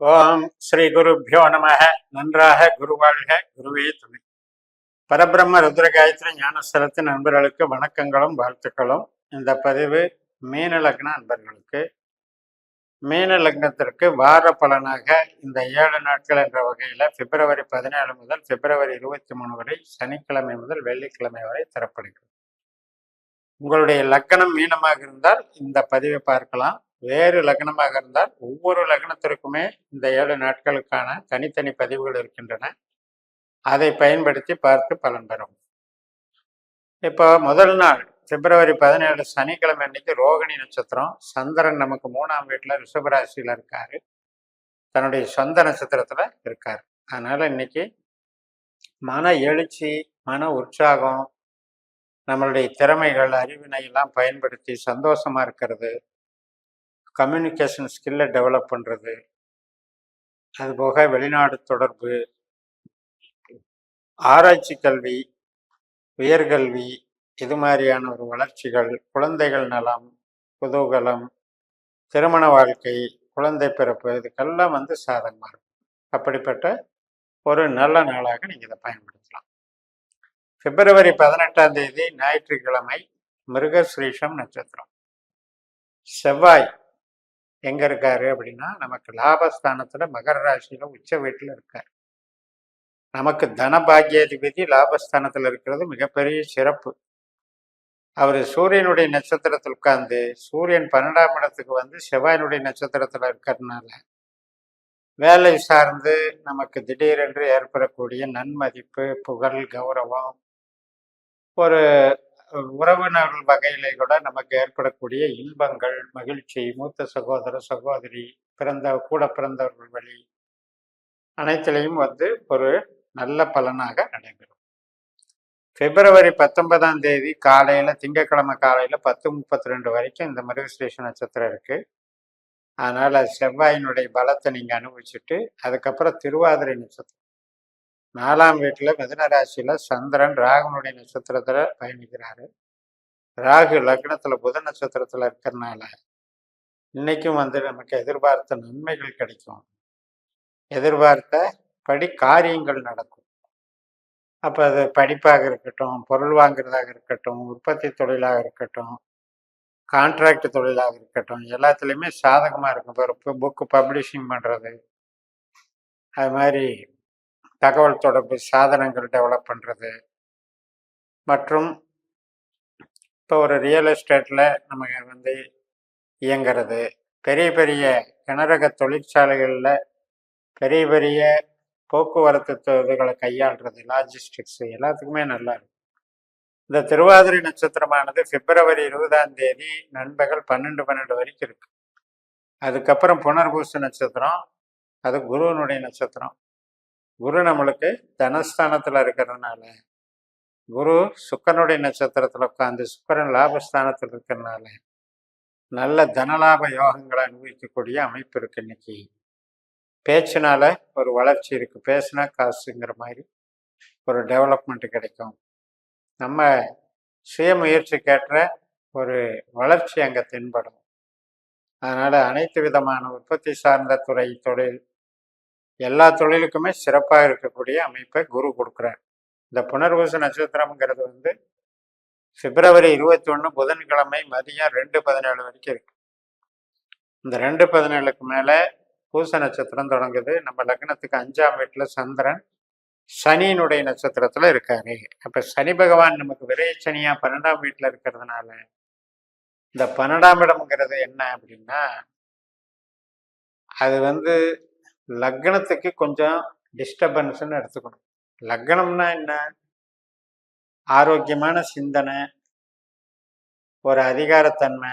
ஓம் ஸ்ரீ குருப்பியோ நம நன்றாக குருவாழ்க. குருவே துணை. பரபிரம்ம ருத்ர காயத்ரி ஞானஸ்தலத்து நண்பர்களுக்கு வணக்கங்களும் வாழ்த்துக்களும். இந்த பதிவு மீன லக்ன நண்பர்களுக்கு மீன லக்னத்திற்கு வார பலனாக இந்த ஏழு நாட்கள் என்ற வகையில் பிப்ரவரி பதினேழு முதல் பிப்ரவரி இருபத்தி மூணு வரை சனிக்கிழமை முதல் வெள்ளிக்கிழமை வரை தரப்படுகிறது உங்களுடைய லக்கணம் மீனமாக இருந்தால் இந்த பதிவை பார்க்கலாம். வேறு லக்னமாக இருந்தால் ஒவ்வொரு லக்னத்திற்குமே இந்த ஏழு நாட்களுக்கான தனித்தனி பதிவுகள் இருக்கின்றன. அதை பயன்படுத்தி பார்த்து பலன் பெறும். இப்போ முதல் நாள் பிப்ரவரி பதினேழு சனிக்கிழமை அன்னைக்கு ரோகிணி நட்சத்திரம். சந்திரன் நமக்கு மூணாம் வீட்டில் ரிஷபராசியில் இருக்காரு. தன்னுடைய சொந்த நட்சத்திரத்தில் இருக்கார். அதனால் இன்னைக்கு மன எழுச்சி மன உற்சாகம் நம்மளுடைய திறமைகள் அறிவினை எல்லாம் பயன்படுத்தி சந்தோஷமா இருக்கிறது. கம்யூனிகேஷன் ஸ்கில்லை டெவலப் பண்ணுறது அதுபோக வெளிநாடு தொடர்பு ஆராய்ச்சி கல்வி உயர்கல்வி இது மாதிரியான ஒரு வளர்ச்சிகள் குழந்தைகள் நலம் குதூகலம் திருமண வாழ்க்கை குழந்தை பிறப்பு இதுக்கெல்லாம் வந்து சாதகமாக இருக்கும். அப்படிப்பட்ட ஒரு நல்ல நாளாக நீங்கள் இதை பயன்படுத்தலாம். பிப்ரவரி பதினெட்டாம் தேதி ஞாயிற்றுக்கிழமை மிருகஸ்ரீஷம் நட்சத்திரம். செவ்வாய் எங்க இருக்காரு அப்படின்னா நமக்கு லாபஸ்தானத்துல மகர ராசியில உச்ச வீட்டுல இருக்காரு. நமக்கு தனபாகியாதிபதி லாபஸ்தானத்துல இருக்கிறது மிகப்பெரிய சிறப்பு. அவர் சூரியனுடைய நட்சத்திரத்தில் உட்கார்ந்து சூரியன் பன்னெண்டாம் இடத்துக்கு வந்து செவ்வாயினுடைய நட்சத்திரத்துல இருக்கிறதுனால வேலை சார்ந்து நமக்கு திடீரென்று ஏற்படக்கூடிய நன்மதிப்பு புகழ் கௌரவம் ஒரு உறவினர்கள் வகையிலே கூட நமக்கு ஏற்படக்கூடிய இன்பங்கள் மகிழ்ச்சி மூத்த சகோதர சகோதரி பிறந்த கூட பிறந்தவர்கள் வழி அனைத்திலையும் வந்து ஒரு நல்ல பலனாக நடைபெறும். பிப்ரவரி பத்தொன்பதாம் தேதி காலையில் திங்கட்கிழமை காலையில் பத்து முப்பத்தி ரெண்டு வரைக்கும் இந்த மிருகஸ்டேஷன் நட்சத்திரம் இருக்கு. அதனால செவ்வாயினுடைய பலத்தை நீங்கள் அனுபவிச்சுட்டு அதுக்கப்புறம் திருவாதிரை நட்சத்திரம். நாலாம் வீட்டில் மிதன ராசியில் சந்திரன் ராகுனுடைய நட்சத்திரத்தில் பயணிக்கிறாரு. ராகு லக்னத்தில் புத நட்சத்திரத்தில் இருக்கிறனால இன்னைக்கும் வந்து நமக்கு எதிர்பார்த்த நன்மைகள் கிடைக்கும். எதிர்பார்த்த படி காரியங்கள் நடக்கும். அப்போ அது படிப்பாக இருக்கட்டும் பொருள் வாங்குறதாக இருக்கட்டும் உற்பத்தி தொழிலாக இருக்கட்டும் கான்ட்ராக்ட் தொழிலாக இருக்கட்டும் எல்லாத்துலேயுமே சாதகமாக இருக்கும். இப்போ புக்கு பப்ளிஷிங் பண்ணுறது அது மாதிரி தகவல் தொடர்பு சாதனங்கள் டெவலப் பண்ணுறது மற்றும் இப்போ ஒரு ரியல் எஸ்டேட்டில் நமக்கு வந்து இயங்கிறது. பெரிய பெரிய கனரக தொழிற்சாலைகளில் பெரிய பெரிய போக்குவரத்து இதுகளை கையாளுறது லாஜிஸ்டிக்ஸ் எல்லாத்துக்குமே நல்லா இருக்கும். இந்த திருவாதிரை நட்சத்திரமானது பிப்ரவரி இருபதாம் தேதி நண்பகல் பன்னெண்டு பன்னெண்டு வரைக்கும் இருக்கு. அதுக்கப்புறம் புனர்பூச நட்சத்திரம் அது குருவனுடைய நட்சத்திரம். குரு நம்மளுக்கு தனஸ்தானத்தில் இருக்கிறதுனால குரு சுக்கரனுடைய நட்சத்திரத்தில் உட்காந்து சுக்கரன் லாபஸ்தானத்தில் இருக்கிறதுனால நல்ல தனலாப யோகங்களை அனுபவிக்கக்கூடிய அமைப்பு இருக்கு இன்னைக்கு. பேச்சினால ஒரு வளர்ச்சி இருக்கு. பேசினா காசுங்கிற மாதிரி ஒரு டெவலப்மெண்ட் கிடைக்கும். நம்ம சுய முயற்சிக்கேற்ற ஒரு வளர்ச்சி அங்கே தென்படும். அதனால அனைத்து விதமான உற்பத்தி சார்ந்த துறை தொழில் எல்லா தொழிலுக்குமே சிறப்பாக இருக்கக்கூடிய அமைப்பை குரு கொடுக்குறார். இந்த புனர்வசு நட்சத்திரம்ங்கிறது வந்து பிப்ரவரி இருபத்தி ஒன்று புதன்கிழமை மதியம் ரெண்டு பதினேழு வரைக்கும் இருக்கு. இந்த ரெண்டு பதினேழுக்கு மேலே பூச நட்சத்திரம் தொடங்குது. நம்ம லக்னத்துக்கு அஞ்சாம் வீட்டில் சந்திரன் சனியினுடைய நட்சத்திரத்தில் இருக்காரு. அப்போ சனி பகவான் நமக்கு விரைச்சனியா பன்னெண்டாம் வீட்டில் இருக்கிறதுனால இந்த பன்னெண்டாம் இடம்ங்கிறது என்ன அப்படின்னா அது வந்து லக்னத்துக்கு கொஞ்சம் டிஸ்டர்பன்ஸ்னு எடுத்துக்கணும். லக்னம்னா என்ன? ஆரோக்கியமான சிந்தனை ஒரு அதிகாரத்தன்மை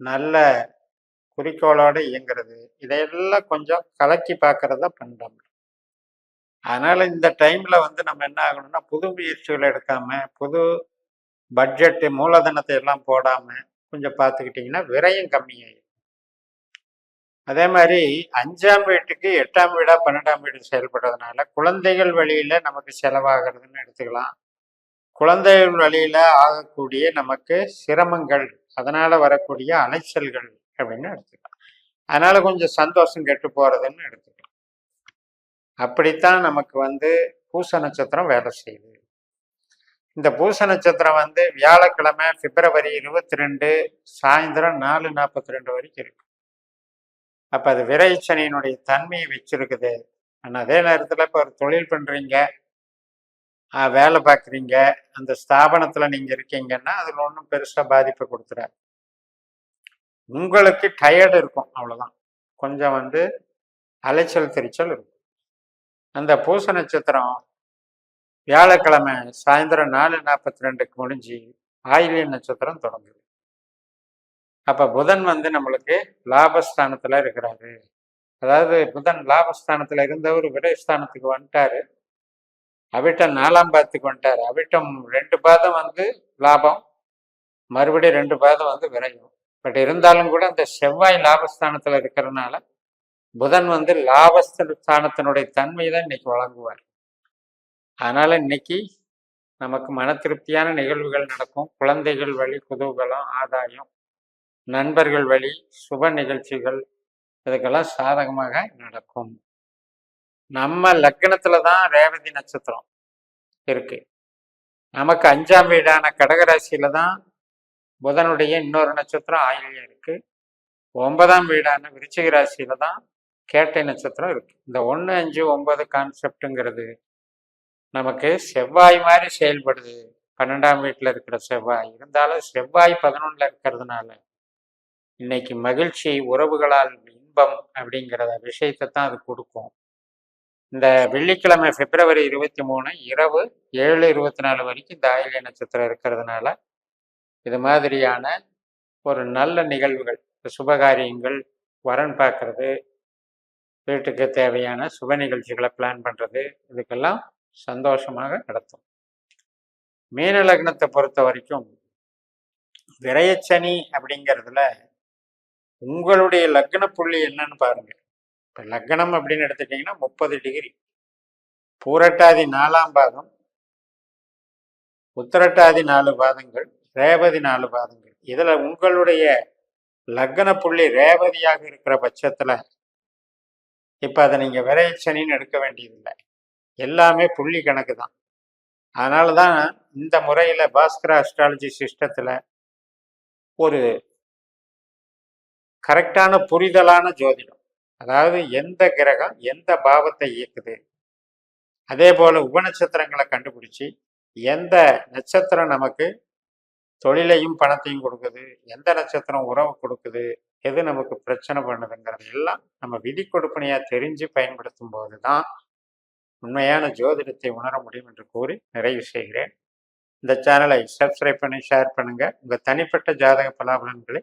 நல்ல குறிக்கோளோடு இயங்குறது இதையெல்லாம் கொஞ்சம் கலக்கி பார்க்கறத பண்ணுறோம் அதனால் இந்த டைமில் வந்து நம்ம என்ன ஆகணும்னா புது முயற்சிகளை எடுக்காம புது பட்ஜெட்டு மூலதனத்தை எல்லாம் போடாமல் கொஞ்சம் பார்த்துக்கிட்டிங்கன்னா விரயம் கம்மியாயிடும் அதே மாதிரி அஞ்சாம் வீட்டுக்கு எட்டாம் வீடா பன்னெண்டாம் வீடு செயல்படுறதுனால குழந்தைகள் வழியில நமக்கு செலவாகிறதுன்னு எடுத்துக்கலாம். குழந்தைகள் வழியில ஆகக்கூடிய நமக்கு சிரமங்கள் அதனால வரக்கூடிய அலைச்சல்கள் அப்படின்னு எடுத்துக்கலாம். அதனால கொஞ்சம் சந்தோஷம் கெட்டு போறதுன்னு எடுத்துக்கலாம். அப்படித்தான் நமக்கு வந்து பூச நட்சத்திரம் வேலை செய்யுது. இந்த பூச நட்சத்திரம் வந்து வியாழக்கிழமை பிப்ரவரி இருபத்தி ரெண்டு சாயந்தரம் நாலு நாற்பத்தி ரெண்டு வரைக்கும் இருக்கு. அப்ப அது விரைச்சனையினுடைய தன்மையை வச்சிருக்குது. ஆனால் அதே நேரத்தில் இப்போ ஒரு தொழில் பண்ணுறீங்க வேலை பார்க்குறீங்க அந்த ஸ்தாபனத்தில் நீங்கள் இருக்கீங்கன்னா அதில் ஒன்றும் பெருசாக பாதிப்பை கொடுத்துறாரு உங்களுக்கு டயர்டு இருக்கும் அவ்வளோதான் கொஞ்சம் வந்து அலைச்சல் திரிச்சல் இருக்கும். அந்த பூச நட்சத்திரம் வியாழக்கிழமை சாயந்தரம் நாலு நாற்பத்தி ரெண்டுக்கு முடிஞ்சு ஆயிலிய நட்சத்திரம் தொடங்குது. அப்போ புதன் வந்து நம்மளுக்கு லாபஸ்தானத்தில் இருக்கிறாரு. அதாவது புதன் லாபஸ்தானத்தில் இருந்தவர் விரைஸ்தானத்துக்கு வந்துட்டாரு. அவிட்டம் நாலாம் பாதத்துக்கு வந்துட்டாரு. அவிட்டம் ரெண்டு பாதம் வந்து லாபம் மறுபடியும் ரெண்டு பாதம் வந்து விரையும். பட் இருந்தாலும் கூட அந்த செவ்வாய் லாபஸ்தானத்தில் இருக்கிறதுனால புதன் வந்து லாபஸ்தானத்தினுடைய தன்மை தான் இன்னைக்கு வழங்குவார். அதனால இன்னைக்கு நமக்கு மன திருப்தியான நிகழ்வுகள் நடக்கும். குழந்தைகள் வழி குதூகலம் ஆதாயம் நண்பர்கள் வழி சுப நிகழ்ச்சிகள் இதுக்கெல்லாம் சாதகமாக நடக்கும். நம்ம லக்னத்துல தான் ரேவதி நட்சத்திரம் இருக்கு. நமக்கு அஞ்சாம் வீடான கடகராசியில தான் புதனுடைய இன்னொரு நட்சத்திரம் ஆயிலியம் இருக்கு. ஒன்பதாம் வீடான விருச்சிக ராசியில தான் கேட்டை நட்சத்திரம் இருக்கு. இந்த ஒன்று அஞ்சு ஒன்பது கான்செப்டுங்கிறது நமக்கு செவ்வாய் மாதிரி செயல்படுது. பன்னெண்டாம் வீட்டில் இருக்கிற செவ்வாய். இருந்தாலும் செவ்வாய் பதினொன்றில் இருக்கிறதுனால இன்னைக்கு மகிழ்ச்சி உறவுகளால் இன்பம் அப்படிங்கிறத விஷயத்தை தான் அது கொடுக்கும். இந்த வெள்ளிக்கிழமை பிப்ரவரி இருபத்தி மூணு இரவு ஏழு இருபத்தி நாலு வரைக்கும் இந்த ஆயிலிய நட்சத்திரம் இருக்கிறதுனால இது மாதிரியான ஒரு நல்ல நிகழ்வுகள் சுபகாரியங்கள் வரன் பார்க்கறது வீட்டுக்கு தேவையான சுப நிகழ்ச்சிகளை பிளான் பண்ணுறது இதுக்கெல்லாம் சந்தோஷமாக நடத்தும். மீன லக்னத்தை பொறுத்த வரைக்கும் விரயச்சனி அப்படிங்கிறதுல உங்களுடைய லக்ன புள்ளி என்னன்னு பாருங்க. இப்போ லக்னம் அப்படின்னு எடுத்துட்டீங்கன்னா முப்பது டிகிரி. பூரட்டாதி நாலாம் பாதம் உத்திரட்டாதி நாலு பாதங்கள் ரேவதி நாலு பாதங்கள். இதில் உங்களுடைய லக்ன புள்ளி ரேவதியாக இருக்கிற பட்சத்தில் இப்போ அதை நீங்கள் விரைச்சனின்னு எடுக்க வேண்டியதில்லை. எல்லாமே புள்ளி கணக்கு தான். அதனால தான் இந்த முறையில் பாஸ்கர அஸ்ட்ராலஜி சிஸ்டத்தில் ஒரு கரெக்டான புரிதலான ஜோதிடம். அதாவது எந்த கிரகம் எந்த பாவத்தை இயக்குது. அதே போல உபநட்சத்திரங்களை கண்டுபிடிச்சி எந்த நட்சத்திரம் நமக்கு தொழிலையும் பணத்தையும் கொடுக்குது எந்த நட்சத்திரம் உறவு கொடுக்குது எது நமக்கு பிரச்சனை பண்ணுதுங்கிறது எல்லாம் நம்ம விதி கொடுப்பனையா தெரிஞ்சு பயன்படுத்தும் போது தான் உண்மையான ஜோதிடத்தை உணர முடியும் என்று கூறி நிறைவு செய்கிறேன். இந்த சேனலை சப்ஸ்கிரைப் பண்ணி ஷேர் பண்ணுங்க. உங்க தனிப்பட்ட ஜாதக பலாபலன்களை